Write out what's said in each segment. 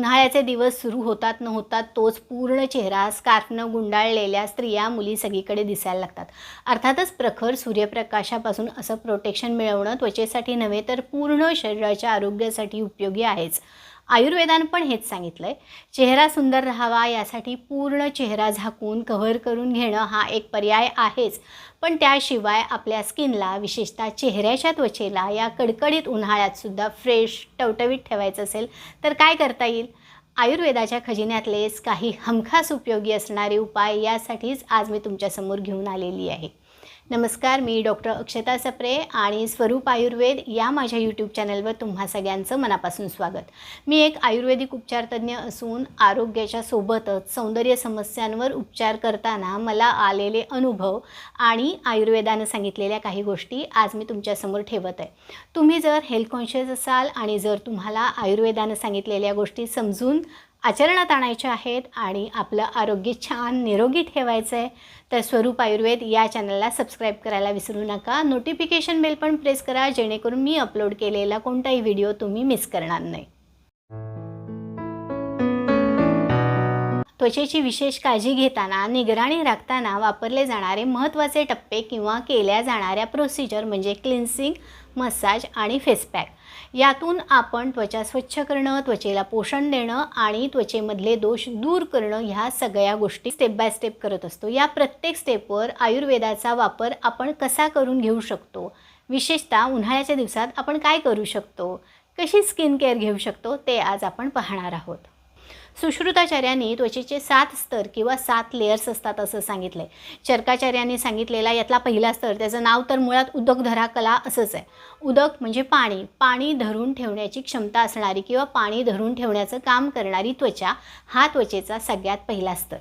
उन्हाळ्याचे दिवस सुरू होतात न होतात तोच पूर्ण चेहरा स्कार्फनं गुंडाळलेल्या स्त्रिया मुली सगळीकडे दिसायला लागतात. अर्थातच प्रखर सूर्यप्रकाशापासून असं प्रोटेक्शन मिळवणं त्वचेसाठी नव्हे तर पूर्ण शरीराच्या आरोग्यासाठी उपयोगी आहेच. आयुर्वेदानं पण हेच सांगितलं आहे चेहरा सुंदर राहावा यासाठी पूर्ण चेहरा झाकून कव्हर करून घेणं हा एक पर्याय आहेच. पण त्याशिवाय आपल्या स्किनला विशेषतः चेहऱ्याच्या त्वचेला या कडकडीत उन्हाळ्यातसुद्धा फ्रेश टवटवीत ठेवायचं असेल तर काय करता येईल? आयुर्वेदाच्या खजिन्यातलेच काही हमखास उपयोगी असणारे उपाय यासाठीच आज मी तुमच्यासमोर घेऊन आलेली आहे. नमस्कार मी डॉक्टर अक्षता सप्रे आणि स्वरूप आयुर्वेद या माझ्या यूट्यूब चॅनलवर तुम्हा सगळ्यांचं मनापासून स्वागत. मी एक आयुर्वेदिक उपचारतज्ञ असून आरोग्याच्या सोबतच सौंदर्य समस्यांवर उपचार करताना मला आलेले अनुभव आणि आयुर्वेदानं सांगितलेल्या काही गोष्टी आज मी तुमच्यासमोर ठेवत आहे. तुम्ही जर हेल्थ कॉन्शियस असाल आणि जर तुम्हाला आयुर्वेदानं सांगितलेल्या गोष्टी समजून आचरणात आणायच्या आहेत आणि आपलं आरोग्य छान निरोगी ठेवायचं आहे तर स्वरूप आयुर्वेद या चॅनलला सबस्क्राईब करायला विसरू नका. नोटिफिकेशन बेल पण प्रेस करा जेणेकरून मी अपलोड केलेला कोणताही व्हिडिओ तुम्ही मिस करणार नाही. त्वचेची विशेष काळजी घेताना निगराणी राखताना वापरले जाणारे महत्त्वाचे टप्पे किंवा केल्या जाणाऱ्या प्रोसिजर म्हणजे क्लिन्सिंग मसाज आणि फेसपॅक यातून आपण त्वचा स्वच्छ करणं त्वचेला पोषण देणं आणि त्वचेमधले दोष दूर करणं ह्या सगळ्या गोष्टी स्टेप बाय स्टेप करत असतो. या प्रत्येक स्टेपवर आयुर्वेदाचा वापर आपण कसा करून घेऊ शकतो? विशेषतः उन्हाळ्याच्या दिवसात आपण काय करू शकतो? कशी स्किन केअर घेऊ शकतो? ते आज आपण पाहणार आहोत. सुश्रुताचार्यांनी त्वचेचे सात स्तर किंवा सात लेयर्स असतात असं सांगितलं आहे चरकाचार्यांनी सांगितलेला यातला पहिला स्तर त्याचं नाव तर मुळात उदक धरा कला असंच आहे. उदक म्हणजे पाणी. पाणी धरून ठेवण्याची क्षमता असणारी किंवा पाणी धरून ठेवण्याचं काम करणारी त्वचा हा त्वचेचा सगळ्यात पहिला स्तर.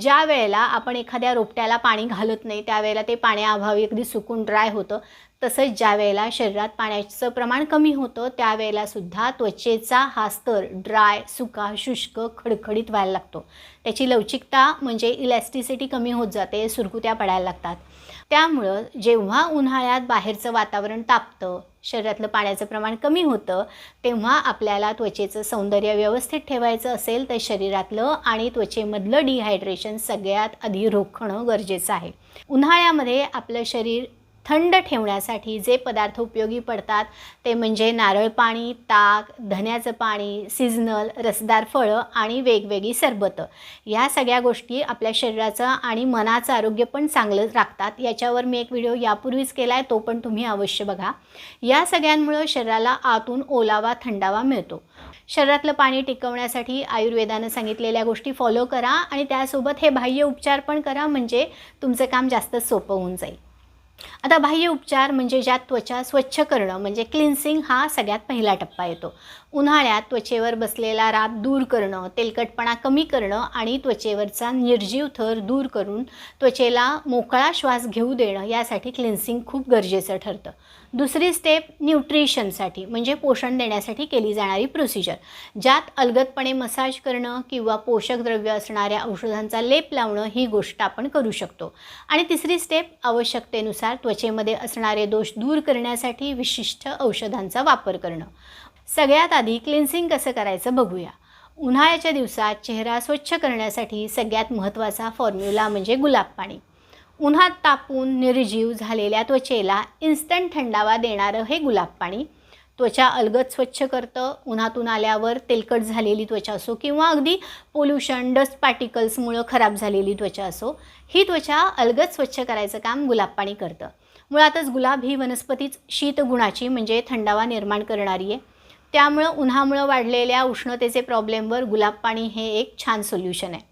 ज्या वेळेला आपण एखाद्या रोपट्याला पाणी घालत नाही त्यावेळेला ते पाण्याअभावी अगदी सुकून ड्राय होतं तसंच ज्या वेळेला शरीरात पाण्याचं प्रमाण कमी होतं त्यावेळेला सुद्धा त्वचेचा हा स्तर ड्राय सुका शुष्क खडखडीत व्हायला लागतो. त्याची लवचिकता म्हणजे इलॅस्टिसिटी कमी होत जाते सुरकुत्या पडायला लागतात. त्यामुळं जेव्हा उन्हाळ्यात बाहेरचं वातावरण तापतं शरीरातलं पाण्याचं प्रमाण कमी होतं तेव्हा आपल्याला त्वचेचं सौंदर्य व्यवस्थित ठेवायचं असेल तर शरीरातलं आणि त्वचेमधलं डिहायड्रेशन सगळ्यात आधी रोखणं गरजेचं आहे. उन्हाळ्यामध्ये आपलं शरीर थंड ठेवण्यासाठी जे पदार्थ उपयोगी पडतात ते म्हणजे नारळ पाणी ताक धन्याचं पाणी सीझनल रसदार फळं आणि वेगवेगळी सरबतं. या सगळ्या गोष्टी आपल्या शरीराचं आणि मनाचं आरोग्य पण चांगलं राखतात. याच्यावर मी एक व्हिडिओ यापूर्वीच केला आहे तो पण तुम्ही अवश्य बघा. या सगळ्यांमुळं शरीराला आतून ओलावा थंडावा मिळतो. शरीरातलं पाणी टिकवण्यासाठी आयुर्वेदानं सांगितलेल्या गोष्टी फॉलो करा आणि त्यासोबत हे बाह्य उपचार पण करा म्हणजे तुमचं काम जास्त सोपं होऊन जाईल. आता बाह्य उपचार म्हणजे ज्यात त्वचा स्वच्छ करणं म्हणजे क्लिन्सिंग हा सगळ्यात पहिला टप्पा येतो. उन्हाळ्यात त्वचेवर बसलेला राब दूर करणं तेलकटपणा कमी करणं आणि त्वचेवरचा निर्जीव थर दूर करून त्वचेला मोकळा श्वास घेऊ देणं यासाठी क्लिन्सिंग खूप गरजेचं ठरतं. दुसरी स्टेप न्यूट्रिशनसाठी म्हणजे पोषण देण्यासाठी केली जाणारी प्रोसिजर ज्यात अलगदपणे मसाज करणं किंवा पोषक द्रव्य असणाऱ्या औषधांचा लेप लावणं ही गोष्ट आपण करू शकतो. आणि तिसरी स्टेप आवश्यकतेनुसार त्वचेमध्ये असणारे दोष दूर करण्यासाठी विशिष्ट औषधांचा वापर करणं. सगळ्यात आधी क्लिन्सिंग कसं करायचं बघूया. उन्हाळ्याच्या दिवसात चेहरा स्वच्छ करण्यासाठी सगळ्यात महत्त्वाचा फॉर्म्युला म्हणजे गुलाब पाणी. उन्हात तापून निर्जीव झालेल्या त्वचेला इन्स्टंट थंडावा देणारं हे गुलाब पाणी. त्वचा अलगद स्वच्छ करतं. उन्हातून आल्यावर तेलकट झालेली त्वचा असो किंवा अगदी पोल्युशन डस्ट पार्टिकल्समुळं खराब झालेली त्वचा असो ही त्वचा अलगद स्वच्छ करायचं काम गुलाब पाणी करतं. मुळातच गुलाब ही वनस्पतीच शीतगुणाची म्हणजे थंडावा निर्माण करणारी आहे. त्यामुळं उन्हामुळं वाढलेल्या उष्णतेचे प्रॉब्लेमवर गुलाब पाणी हे एक छान सोल्युशन आहे.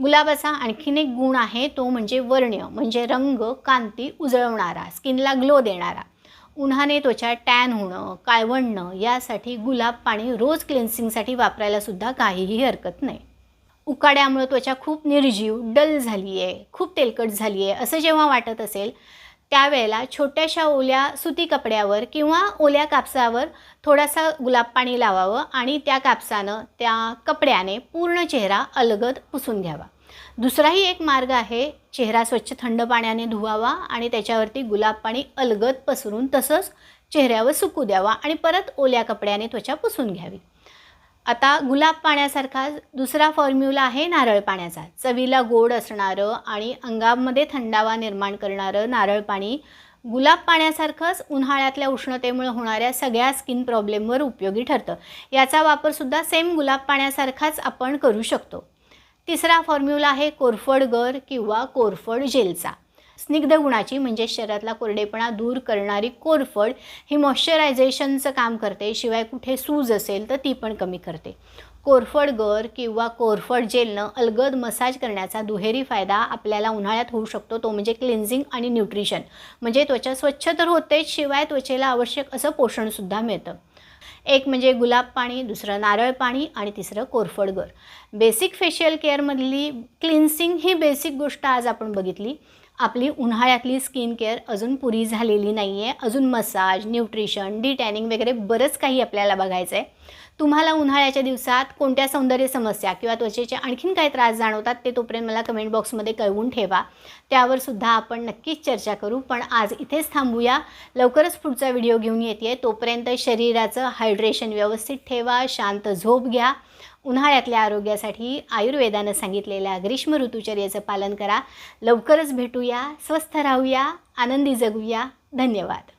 गुलाबाचा आणखीन एक गुण आहे तो म्हणजे वर्ण्य म्हणजे रंग कांती उजळवणारा स्किनला ग्लो देणारा. उन्हाने त्वचा टॅन होणं काळवणणं यासाठी गुलाब पाणी रोज क्लेन्सिंगसाठी वापरायला सुद्धा काहीही हरकत नाही. उकाड्यामुळं त्वचा खूप निर्जीव डल झाली आहे खूप तेलकट झाली आहे असं जेव्हा वाटत असेल त्यावेळेला छोट्याशा ओल्या सुती कपड्यावर किंवा ओल्या कापसावर थोडासा गुलाब पाणी लावावं आणि त्या कापसानं त्या कपड्याने पूर्ण चेहरा अलगद पुसून घ्यावा. दुसराही एक मार्ग आहे चेहरा स्वच्छ थंड पाण्याने धुवावा आणि त्याच्यावरती गुलाब पाणी अलगद पसरून तसंच चेहऱ्यावर सुकू द्यावा आणि परत ओल्या कपड्याने त्वचा पुसून घ्यावी. आता गुलाब पाण्यासारखा दुसरा फॉर्म्युला आहे नारळ पाण्याचा. चवीला गोड असणारं आणि अंगामध्ये थंडावा निर्माण करणारं नारळ पाणी गुलाब पाण्यासारखंच उन्हाळ्यातल्या उष्णतेमुळे होणाऱ्या सगळ्या स्किन प्रॉब्लेमवर उपयोगी ठरतं. याचा वापरसुद्धा सेम गुलाब पाण्यासारखाच आपण करू शकतो. तिसरा फॉर्म्युला आहे कोरफड गर किंवा कोरफड जेलचा. स्निग्ध गुणाची म्हणजे शरीरातला कोरडेपणा दूर करणारी कोरफड ही मॉइश्चरायझेशनचं काम करते. शिवाय कुठे सूज असेल तर ती पण कमी करते. कोरफड गर किंवा कोरफड जेलनं अलगद मसाज करण्याचा दुहेरी फायदा आपल्याला उन्हाळ्यात होऊ शकतो. तो म्हणजे क्लिन्झिंग आणि न्यूट्रिशन. म्हणजे त्वचा स्वच्छ तर होतेच शिवाय त्वचेला आवश्यक असं पोषणसुद्धा मिळतं. एक म्हणजे गुलाब पाणी दुसरं नारळ पाणी आणि तिसरं कोरफड गर. बेसिक फेशियल केअरमधली क्लिन्सिंग ही बेसिक गोष्ट आज आपण बघितली. आपली उन्हाळ्यातली स्किन केअर अजून पुरी झालेली नाही आहे अजून मसाज न्यूट्रिशन डिटॅनिंग वगैरे बरंच काही आपल्याला बघायचं आहे तुम्हाला उन्हाळ्याच्या दिवसात कोणत्या सौंदर्य समस्या किंवा त्वचेचे आणखीन काही त्रास जाणवतात ते तोपर्यंत मला कमेंट बॉक्समध्ये कळवून ठेवा. त्यावर सुद्धा आपण नक्कीच चर्चा करू. पण आज इथेच थांबूया. लवकरच पुढचा व्हिडिओ घेऊन येते तोपर्यंत शरीराचं हायड्रेशन व्यवस्थित ठेवा शांत झोप घ्या. उन्हाळ्यातल्या आरोग्यासाठी आयुर्वेदानं सांगितलेल्या ग्रीष्म ऋतुचर्याचं पालन करा. लवकरच भेटूया. स्वस्थ राहूया. आनंदी जगूया. धन्यवाद.